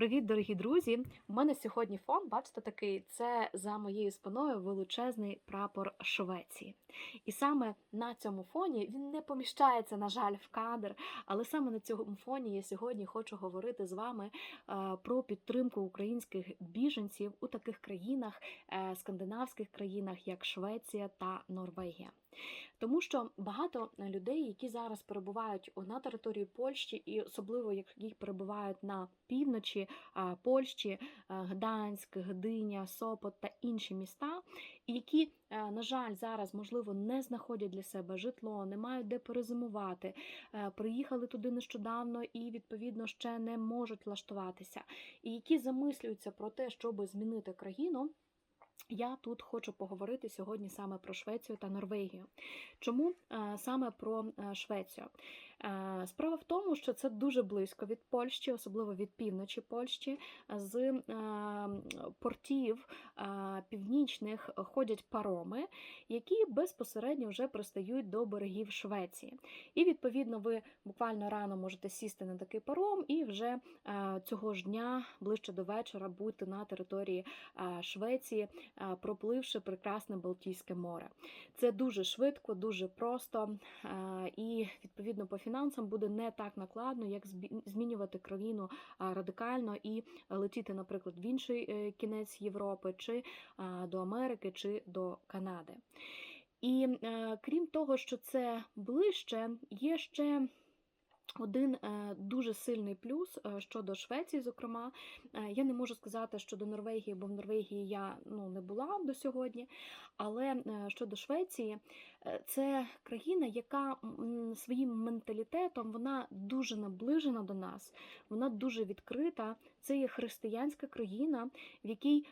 Привіт, дорогі друзі! У мене сьогодні фон, бачите, такий це за моєю спиною величезний прапор Швеції. І саме на цьому фоні він не поміщається, на жаль, в кадр. Але саме на цьому фоні я сьогодні хочу говорити з вами е, про підтримку українських біженців у таких країнах, е, скандинавських країнах, як Швеція та Норвегія. Тому що багато людей, які зараз перебувають на території Польщі, і особливо які перебувають на півночі Польщі, е, Гданськ, Гдиня, Сопот та інші міста, які, е, на жаль, зараз можливо не знаходять для себе житло, не мають де перезимувати, е, приїхали туди нещодавно і відповідно ще не можуть влаштуватися, і які замислюються про те, щоб змінити країну. Я тут хочу поговорити сьогодні саме про Швецію та Норвегію. Чому е, саме про е, Швецію? Е, Справа в тому, що це дуже близько від Польщі, особливо від півночі Польщі. З е, портів е, північних ходять пароми, які безпосередньо вже пристають до берегів Швеції. І відповідно ви буквально рано можете сісти на такий паром і вже цього ж дня ближче до вечора бути на території Швеції пропливши прекрасне Балтійське море. Це дуже швидко, дуже просто і відповідно по фінансам буде не так накладно, як змінювати країну радикально і летіти, наприклад, в інший е, кінець Європи, чи до Америки, чи до Канади. І е, крім того, що це ближче, є ще. Один е, дуже сильний плюс щодо Швеції, зокрема, я не можу сказати щодо Норвегії, бо в Норвегії я ну, не була до сьогодні. Але щодо Швеції, це країна, яка своїм менталітетом вона дуже наближена до нас, вона дуже відкрита. Це є християнська країна, в якій е,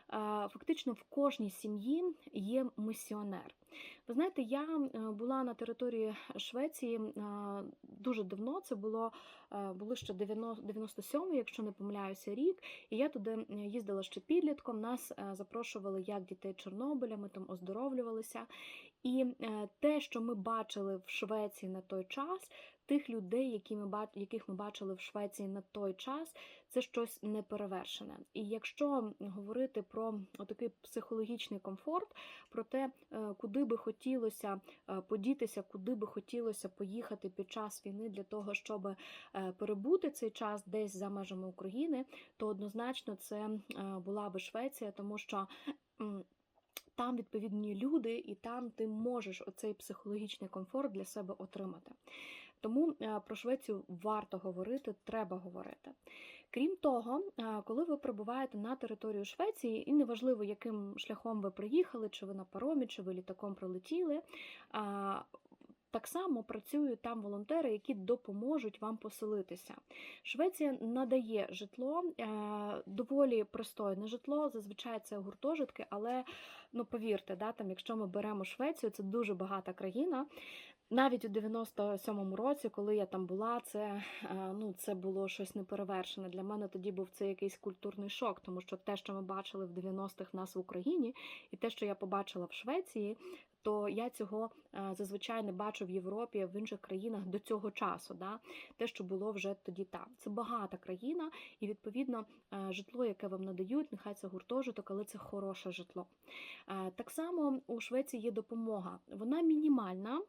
фактично в кожній сім'ї є місіонер. Ви знаєте, я е, була на території Швеції е, дуже давно. Це було е, було ще 97 якщо не помиляюся, рік. І я туди їздила ще підлітком. Нас е, запрошували як дітей Чорнобиля, ми там оздоровлювалися. І е, те, що ми бачили в Швеції на той час, тих людей, які ми яких ми бачили в Швеції на той час, це щось неперевершене. І якщо говорити про такий психологічний комфорт, про те, е, куди би хотілося е, подітися, куди би хотілося поїхати під час війни для того, щоб перебути цей час десь за межами України, то однозначно це була би Швеція, тому що. Там відповідні люди, і там ти можеш оцей психологічний комфорт для себе отримати. Тому е, про Швецію варто говорити, треба говорити. Крім того, е, коли ви прибуваєте на територію Швеції, і неважливо, яким шляхом ви приїхали, чи ви на паромі, чи ви літаком прилетіли. Так само працюють там волонтери, які допоможуть вам поселитися. Швеція надає житло, е, доволі пристойне житло. Зазвичай це гуртожитки, але ну повірте, да, там, якщо ми беремо Швецію, це дуже багата країна. Навіть у 97-му році, коли я там була, це, е, ну, це було щось неперевершене. Для мене тоді був це якийсь культурний шок, тому що те, що ми бачили в 90-х в нас в Україні, і те, що я побачила в Швеції, то я цього е, зазвичай не бачу в Європі, в інших країнах до цього часу. Да? Те, що було вже тоді там. Це багата країна, і відповідно е, житло, яке вам надають, нехай це гуртожиток, але це хороше житло. Так само у Швеції є допомога. Вона мінімальна.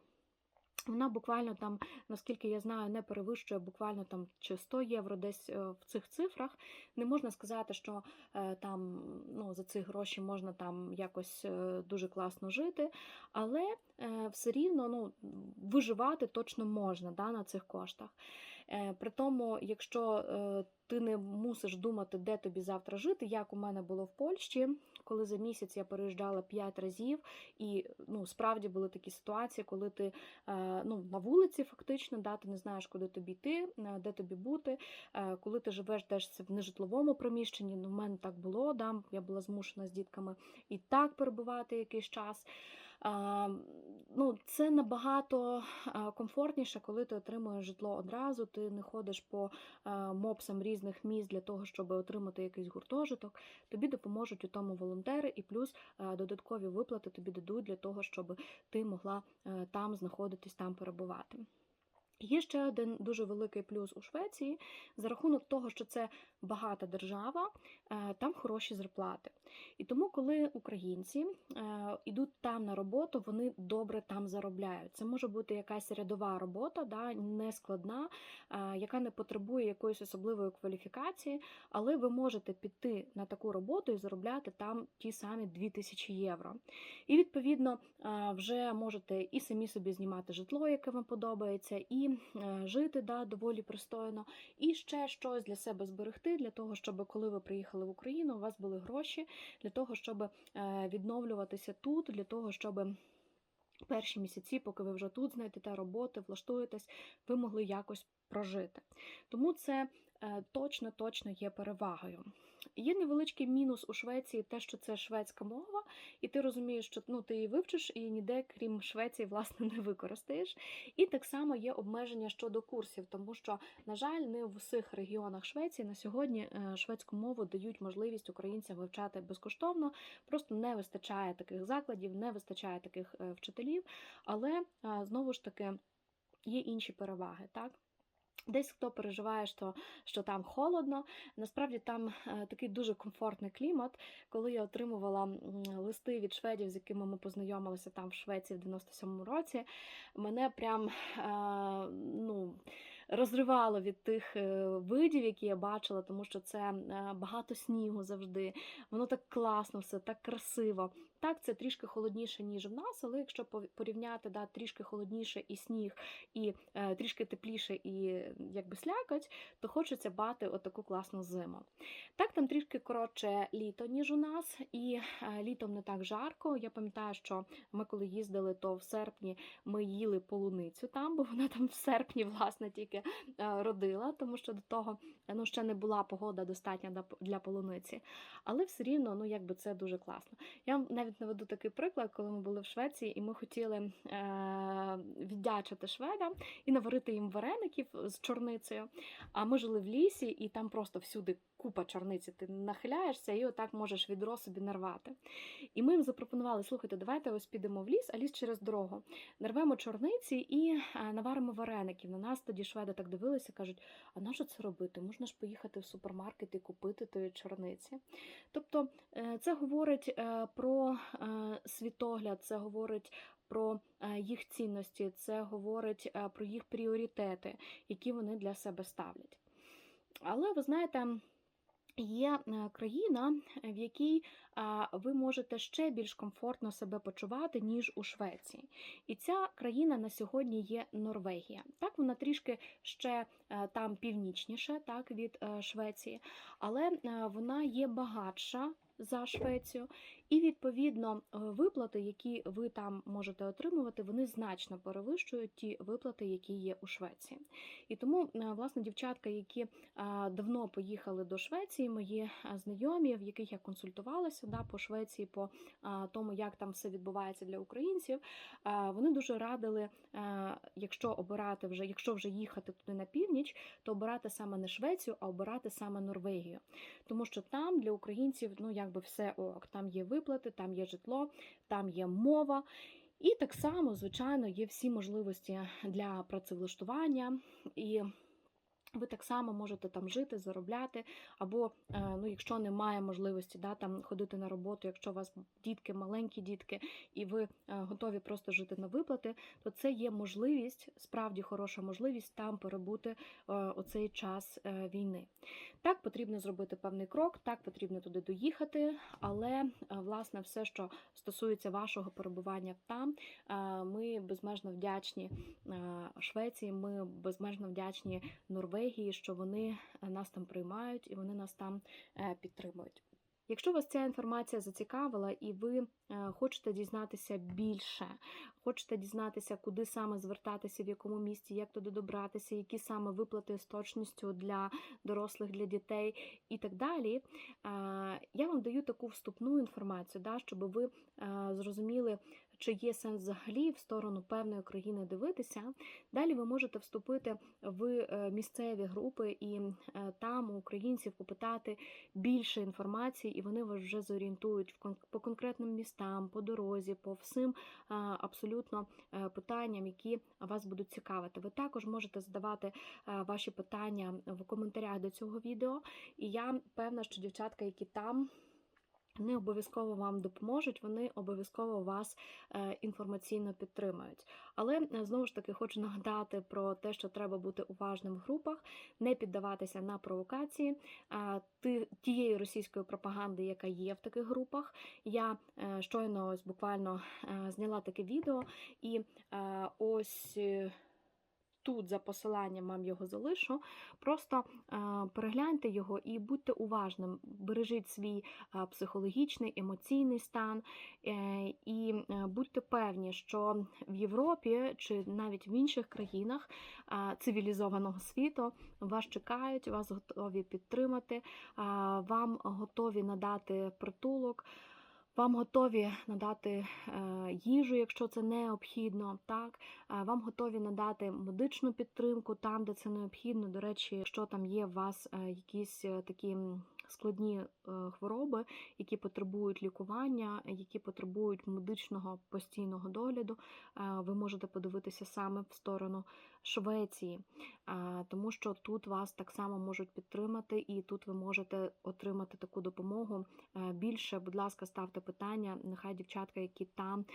Вона буквально там, наскільки я знаю, не перевищує буквально там чи 100 євро десь е, в цих цифрах. Не можна сказати, що е, там ну, за ці гроші можна там якось е, дуже класно жити, але все рівно ну, виживати точно можна да, на цих коштах. При тому, якщо ти не мусиш думати, де тобі завтра жити, як у мене було в Польщі, коли за місяць я переїжджала 5 разів, і ну, справді були такі ситуації, коли ти е, ну, на вулиці фактично, да, ти не знаєш, куди тобі йти, е, де тобі бути. Е, Коли ти живеш теж в нежитловому приміщенні, ну, в мене так було, да, я була змушена з дітками і так перебувати якийсь час. Ну, Це набагато комфортніше, коли ти отримуєш житло одразу, ти не ходиш по мопсам різних міст для того, щоб отримати якийсь гуртожиток. Тобі допоможуть у тому волонтери, і плюс додаткові виплати тобі дадуть для того, щоб ти могла е, там знаходитись, там перебувати. Є ще один дуже великий плюс у Швеції за рахунок того, що це багата держава, е, там хороші зарплати. І тому, коли українці йдуть там на роботу, вони добре там заробляють. Це може бути якась рядова робота, да, не складна, е, яка не потребує якоїсь особливої кваліфікації, але ви можете піти на таку роботу і заробляти там ті самі 2000 євро. І відповідно е, вже можете і самі собі знімати житло, яке вам подобається, і е, жити да, доволі пристойно, і ще щось для себе зберегти, для того, щоб коли ви приїхали в Україну, у вас були гроші для того, щоб е, відновлюватися тут, для того, щоб перші місяці, поки ви вже тут знайдете роботи, влаштуєтесь, ви могли якось прожити. Тому це точно точно є перевагою. Є невеличкий мінус у Швеції, те, що це шведська мова, і ти розумієш, що ну, ти її вивчиш і ніде, крім Швеції, власне, не використаєш. І так само є обмеження щодо курсів, тому що, на жаль, не в усіх регіонах Швеції на сьогодні е, шведську мову дають можливість українцям вивчати безкоштовно. Просто не вистачає таких закладів, не вистачає таких е, вчителів, але знову ж таки є інші переваги. так? Десь хто переживає, що що там холодно. Насправді там е, такий дуже комфортний клімат. Коли я отримувала листи від шведів, з якими ми познайомилися там в Швеції в 97-му році, мене прям е, ну, розривало від тих е, видів, які я бачила, тому що це багато снігу завжди. Воно так класно, все так красиво. Так, це трішки холодніше, ніж в нас, але якщо порівняти да, трішки холодніше і сніг, і е, трішки тепліше і якби слякать, то хочеться бати отаку класну зиму. Так, там трішки коротше літо, ніж у нас, і е, літом не так жарко. Я пам'ятаю, що ми коли їздили, то в серпні ми їли полуницю там, бо вона там в серпні, власне, тільки е, родила, тому що до того ну, ще не була погода достатня для полуниці. Але все рівно, ну якби це дуже класно. Я вам навіть наведу такий приклад, коли ми були в Швеції, і ми хотіли е, віддячити шведам і наварити їм вареників з чорницею. А ми жили в лісі, і там просто всюди купа чорниці. Ти нахиляєшся і отак можеш відро собі нарвати. І ми їм запропонували: слухайте, давайте ось підемо в ліс, а ліс через дорогу. Нарвемо чорниці і е, наваримо вареників. На нас тоді шведи так дивилися, кажуть: а на що це робити? Можна ж поїхати в супермаркет і купити тої чорниці. Тобто е, це говорить е, про світогляд, це говорить про їх цінності, це говорить про їх пріоритети, які вони для себе ставлять. Але ви знаєте. Є країна, в якій ви можете ще більш комфортно себе почувати, ніж у Швеції. І ця країна на сьогодні є Норвегія. Так, вона трішки ще е, там північніше так, від е, Швеції, але е, вона є багатша за Швецію, і відповідно виплати, які ви там можете отримувати, вони значно перевищують ті виплати, які є у Швеції. І тому, власне, дівчатка, які давно поїхали до Швеції, мої знайомі, в яких я консультувалася да, по Швеції, по тому, як там все відбувається для українців, вони дуже радили, якщо обирати вже, якщо вже їхати туди на північ, то обирати саме не Швецію, а обирати саме Норвегію. Тому що там для українців, ну якби все ок, там є виплати, там є житло, там є мова. І так само, звичайно, є всі можливості для працевлаштування і. Ви так само можете там жити, заробляти, або, е, ну, якщо немає можливості да, там ходити на роботу, якщо у вас дітки, маленькі дітки, і ви е, готові просто жити на виплати, то це є можливість, справді хороша можливість там перебути е, оцей час війни. Так, потрібно зробити певний крок, так потрібно туди доїхати, але власне все, що стосується вашого перебування там, ми безмежно вдячні Швеції, ми безмежно вдячні Норвегії. Норвегії, що вони е, нас там приймають і вони нас там е, підтримують. Якщо вас ця інформація зацікавила і ви е, хочете дізнатися більше, хочете дізнатися, куди саме звертатися, в якому місті, як туди добратися, які саме виплати з точністю для дорослих, для дітей і так далі, я вам даю таку вступну інформацію, щоб ви зрозуміли, чи є сенс взагалі в сторону певної країни дивитися, далі ви можете вступити в е, місцеві групи і е, там у українців попитати більше інформації, і вони вас вже зорієнтують по конкретним містам, по дорозі, по всім абсолютно е, питанням, які вас будуть цікавити. Ви також можете задавати ваші питання в коментарях до цього відео, і я певна, що дівчатка, які там. Не обов'язково вам допоможуть, вони обов'язково вас е, інформаційно підтримають. Але е, знову ж таки хочу нагадати про те, що треба бути уважним в групах, не піддаватися на провокації тієї російської пропаганди, яка є в таких групах. Я е, щойно ось буквально зняла таке відео, і ось. Тут за посиланням вам його залишу. Просто е, перегляньте його і будьте уважним. Бережіть свій е, психологічний, емоційний стан е, і будьте певні, що в Європі чи навіть в інших країнах цивілізованого світу вас чекають, вас готові підтримати, вам готові надати притулок. Вам готові надати е, їжу, якщо це необхідно, так Е, вам готові надати медичну підтримку там, де це необхідно. До речі, якщо там є у вас е, якісь такі складні е, хвороби, які потребують лікування, які потребують медичного постійного догляду, е, ви можете подивитися саме в сторону Швеції, Е, тому що тут вас так само можуть підтримати, і тут ви можете отримати таку допомогу більше. Будь ласка, ставте питання. Нехай дівчатка, які там,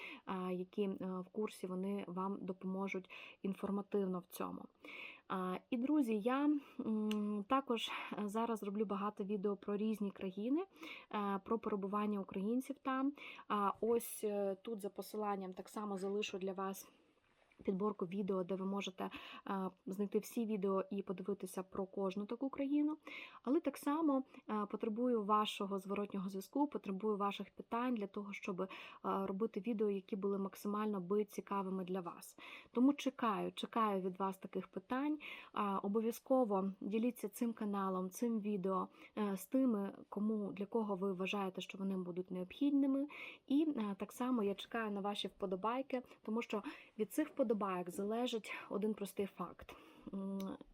які в курсі, вони вам допоможуть інформативно в цьому. І друзі, я також е, зараз роблю багато відео про різні країни, е, про перебування українців там. Ось е, тут за посиланням так само залишу для вас. Підборку відео, де ви можете е, знайти всі відео і подивитися про кожну таку країну. Але так само е, потребую вашого зворотнього зв'язку, потребую ваших питань для того, щоб е, робити відео, які були максимально би цікавими для вас. Тому чекаю, чекаю від вас таких питань. Обов'язково діліться цим каналом, цим відео з тими, кому для кого ви вважаєте, що вони будуть необхідними. І так само я чекаю на ваші вподобайки, тому що від цих вподобайок залежить один простий факт: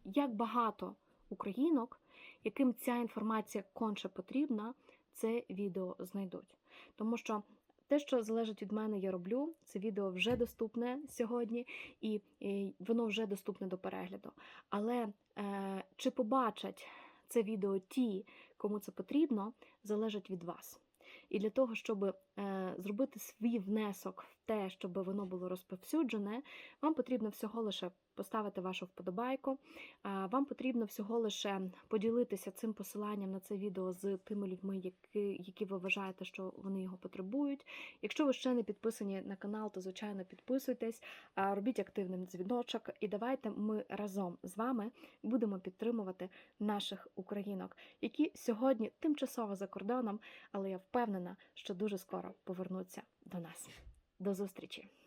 як багато українок, яким ця інформація конче потрібна, це відео знайдуть. Тому що те, що залежить від мене, я роблю. Це відео вже доступне сьогодні, і, воно вже доступне до перегляду. Але е, чи побачать це відео ті, кому це потрібно, залежить від вас. І для того, щоб е, зробити свій внесок в те, щоб воно було розповсюджене, вам потрібно всього лише поставити вашу вподобайку. Вам потрібно всього лише поділитися цим посиланням на це відео з тими людьми, які, які ви вважаєте, що вони його потребують. Якщо ви ще не підписані на канал, то звичайно підписуйтесь, робіть активним дзвіночок, і давайте ми разом з вами будемо підтримувати наших українок, які сьогодні тимчасово за кордоном, але я впевнена, що дуже скоро повернуться до нас. До зустрічі!